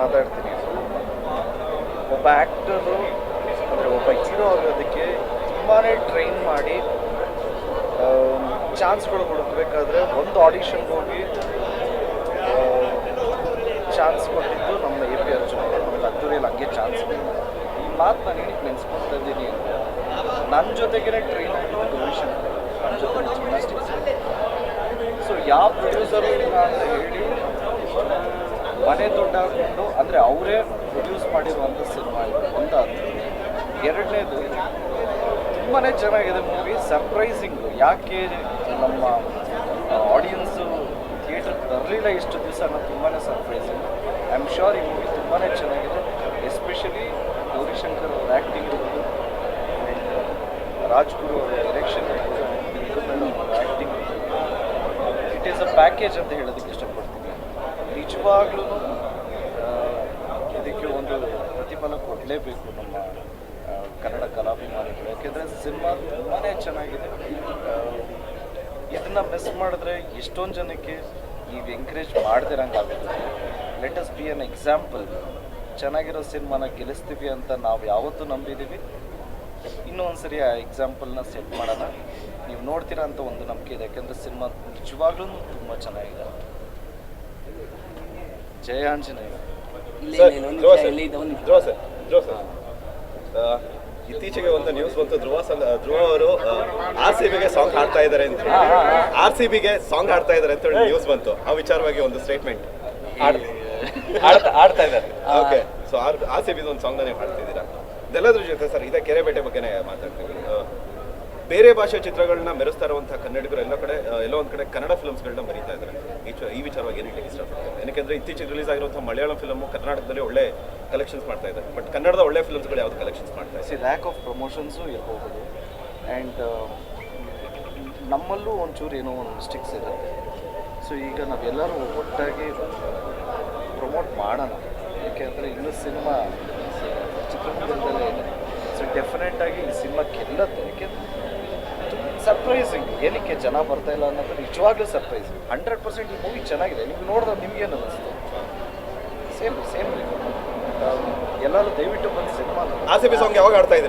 ಮಾತಾಡ್ತೀನಿ. ಒಬ್ಬ ಆ್ಯಕ್ಟರು ಅಂದರೆ ಒಬ್ಬ ಹೀರೋ ಆಗೋದಕ್ಕೆ ತುಂಬಾ ಟ್ರೈನ್ ಮಾಡಿ ಚಾನ್ಸ್ಗಳು ಹುಡುಕ್ಬೇಕಾದ್ರೆ ಒಂದು ಆಡಿಷನ್ ಹೋಗಿ ಚಾನ್ಸ್ ಕೊಟ್ಟಿದ್ದು ನಮ್ಮ ಎ ಪಿ ಅರ್ಜುನ್. ನಮಗೆ ಅದ್ದೂರಿಯಲ್ಲಿ ಹಂಗೆ ಚಾನ್ಸ್. ಈ ಮಾತು ನಾನು ಹೇಳಿ ನೆನೆಸ್ಕೊಳ್ತಾ ಇದ್ದೀನಿ ನನ್ನ ಜೊತೆಗೇನೆ ಟ್ರೈನ್ ಆಗಿದ್ದು ಆಡಿಷನ್ ನನ್ನ ಜೊತೆ ಜಿಮ್ನಾಸ್ಟಿಕ್ಸ್ ಸೊ ಯಾವ ಪ್ರೊಡ್ಯೂಸರು ಇಲ್ಲ ಅಂತ ಹೇಳಿ ಮನೆ ದುಡ್ಡು ಅಂದರೆ ಅವರೇ ಪ್ರೊಡ್ಯೂಸ್ ಮಾಡಿರುವಂಥ ಸಿನಿಮಾ ಇದು ಒಂದಾದ್ರು ಎರಡನೇದು ತುಂಬಾ ಚೆನ್ನಾಗಿದೆ ಮೂವಿ ಸರ್ಪ್ರೈಸಿಂಗ್ ಯಾಕೆ ನಮ್ಮ ಆಡಿಯನ್ಸು ಥಿಯೇಟರ್ ಬರಲಿಲ್ಲ ಇಷ್ಟು ದಿವಸ ಅನ್ನೋದು ತುಂಬಾ ಸರ್ಪ್ರೈಸಿಂಗ್ ಐ ಆಮ್ ಶ್ಯೂರ್ ಈ ಮೂವಿ ತುಂಬಾ ಚೆನ್ನಾಗಿದೆ. ಎಸ್ಪೆಷಲಿ ಗೌರಿಶಂಕರ್ ಅವ್ರ ಆ್ಯಕ್ಟಿಂಗ್ ಇರ್ಬೋದು ರಾಜ್ಗುರು ಅವರ ಡೈರೆಕ್ಷನ್ ಇರ್ಬೋದು acting it is a package ಅಂತ ಹೇಳೋದಕ್ಕೆ ಇಷ್ಟಪಡ್ತೀನಿ. ನಿಜವಾಗ್ಲೂ ಇದಕ್ಕೆ ಒಂದು ಪ್ರತಿಫಲ ಕೊಡಲೇಬೇಕು ನಮ್ಮ ಕನ್ನಡ ಕಲಾಭಿಮಾನಿಗಳು. ಯಾಕೆಂದರೆ ಸಿನಿಮಾ ತುಂಬಾ ಚೆನ್ನಾಗಿದೆ. ಇದನ್ನು ಮಿಸ್ ಮಾಡಿದ್ರೆ ಎಷ್ಟೊಂದು ಜನಕ್ಕೆ ನೀವು encourage ಮಾಡ್ದಿರಂಗಾಗುತ್ತೆ. Let us be an example ಚೆನ್ನಾಗಿರೋ ಸಿನಿಮಾನ ಗೆಲ್ಲಿಸ್ತೀವಿ ಅಂತ ನಾವು ಯಾವತ್ತೂ ನಂಬಿದ್ದೀವಿ ಇನ್ನೂ ಒಂದ್ಸರಿ ಆ ಎಕ್ಸಾಂಪಲ್ನ ಸೆಟ್ ಮಾಡೋಣ. ನೀವು ನೋಡ್ತೀರಾ ಅಂತ ಒಂದು ನಂಬಿಕೆ ಇದೆ. ಯಾಕೆಂದರೆ ಸಿನಿಮಾ ನಿಜವಾಗ್ಲೂ ತುಂಬ ಚೆನ್ನಾಗಿದೆ. ಜಯ ಆಂಜನೇಯ ಇಲ್ಲ ಸರ್, ಇಲ್ಲ ಒಂದು ಧ್ರುವ ನಿಮಿಷ ಸರ್, ಇಲ್ಲಿ. ಇದೆ ಒಂದು ನಿಮಿಷ. ಧ್ರುವ ಸರ್ ಧ್ರುವ ಸರ್ ಆ, ಇತ್ತೀಚೆಗೆ ಒಂದು ನ್ಯೂಸ್ ಬಂತು. ಧ್ರುವ ಧ್ರುವ ಅವರು ಆರ್ ಸಿ ಬಿಗೆ ಸಾಂಗ್ ಹಾಡ್ತಾ ಇದ್ದಾರೆ ಅಂತ ಆರ್ ಸಿ ಬಿಗೆ ಸಾಂಗ್ ಹಾಡ್ತಾ ಇದ್ದಾರೆ ಅಂತ ಹೇಳಿ ನ್ಯೂಸ್ ಬಂತು. ಆ ವಿಚಾರವಾಗಿ ಒಂದು ಸ್ಟೇಟ್ಮೆಂಟ್ ಆಡ್ತಾ ಇದ್ದಾರೆ. Okay so R R C ಬಿದು ಒಂದು ಸಾಂಗ್ ನೀವು ಹಾಡ್ತಿದ್ದೀರಾ? ಇದೆಲ್ಲದ್ರ ಜೊತೆ ಸರ್ ಇದೇ ಕೆರೆಬೇಟೆ ಬಗ್ಗೆನೇ ಮಾತಾಡ್ತೀವಿ. ಆ, ಬೇರೆ ಭಾಷೆಯ ಚಿತ್ರಗಳನ್ನ ಮೆರೆಸ್ತಾ ಇರುವಂತಹ ಕನ್ನಡಿಗರು ಎಲ್ಲ ಕಡೆ ಎಲ್ಲೋ ಒಂದು ಕಡೆ ಕನ್ನಡ ಫಿಲ್ಮ್ಸ್ಗಳನ್ನ ಬರೀತಾ ಇದ್ದಾರೆ. ಈ ವಿಚಾರವಾಗಿ ಏನು ಇಷ್ಟ ಇಷ್ಟಪಡ್ತಾರೆ? ಯಾಕೆಂದ್ರೆ ಇತ್ತೀಚೆಗೆ ರಿಲೀಸ್ ಆಗಿರುವಂತಹ ಮಲಯಾಳಂ ಫಿಲ್ಮು ಕರ್ನಾಟಕದಲ್ಲಿ ಒಳ್ಳೆ ಕಲೆಕ್ಷನ್ಸ್ ಮಾಡ್ತಾ ಇದೆ ಬಟ್ ಕನ್ನಡದ ಒಳ್ಳೆ ಫಿಲ್ಮ್ಸ್ಗಳು ಯಾವ್ದು ಕಲೆಕ್ಷನ್ಸ್ ಮಾಡ್ತಾ ಇದೆ ಲ್ಯಾಕ್ ಆಫ್ ಪ್ರಮೋಷನ್ಸು ಇರಬಹುದು ಆ್ಯಂಡ್ ನಮ್ಮಲ್ಲೂ ಒಂಚೂರು ಏನೋ ಒಂದು ಮಿಸ್ಟೇಕ್ಸ್ ಇರುತ್ತೆ. ಸೊ ಈಗ ನಾವೆಲ್ಲರೂ ಒಟ್ಟಾಗಿ ಪ್ರಮೋಟ್ ಮಾಡೋಣ. ಯಾಕೆಂದರೆ ಇನ್ನೂ ಸಿನಿಮಾ ಚಿತ್ರದುರ್ಗದಲ್ಲೇ ಸೊ ಡೆಫಿನೆಟಾಗಿ ಈ ಸಿನಿಮಾ ಗೆಲ್ಲತ್ತೆ. ಯಾಕೆ ಸರ್ಪ್ರೈಸಿಂಗ್ ಏನಕ್ಕೆ ಜನ ಬರ್ತಾ ಇಲ್ಲ ಅನ್ನೋದು ನಿಜವಾಗ್ಲೂ ಸರ್ಪ್ರೈಸಿಂಗ್ ಹಂಡ್ರೆಡ್ ಪರ್ಸೆಂಟ್ ಈ ಮೂವಿ ಚೆನ್ನಾಗಿದೆ. ನೀವು ನೋಡಿದ್ರೆ ನಿಮ್ಗೇನು ಅನ್ನಿಸ್ತು? ಸೇಮ್ ಸೇಮ್ ಎಲ್ಲರೂ ದಯವಿಟ್ಟು ಬಂದು ಸಿನಿಮಾ ಆಸೆ ಸಾಂಗ್ ಯಾವಾಗ ಆಡ್ತಾ ಇದ್ದೀರಾ?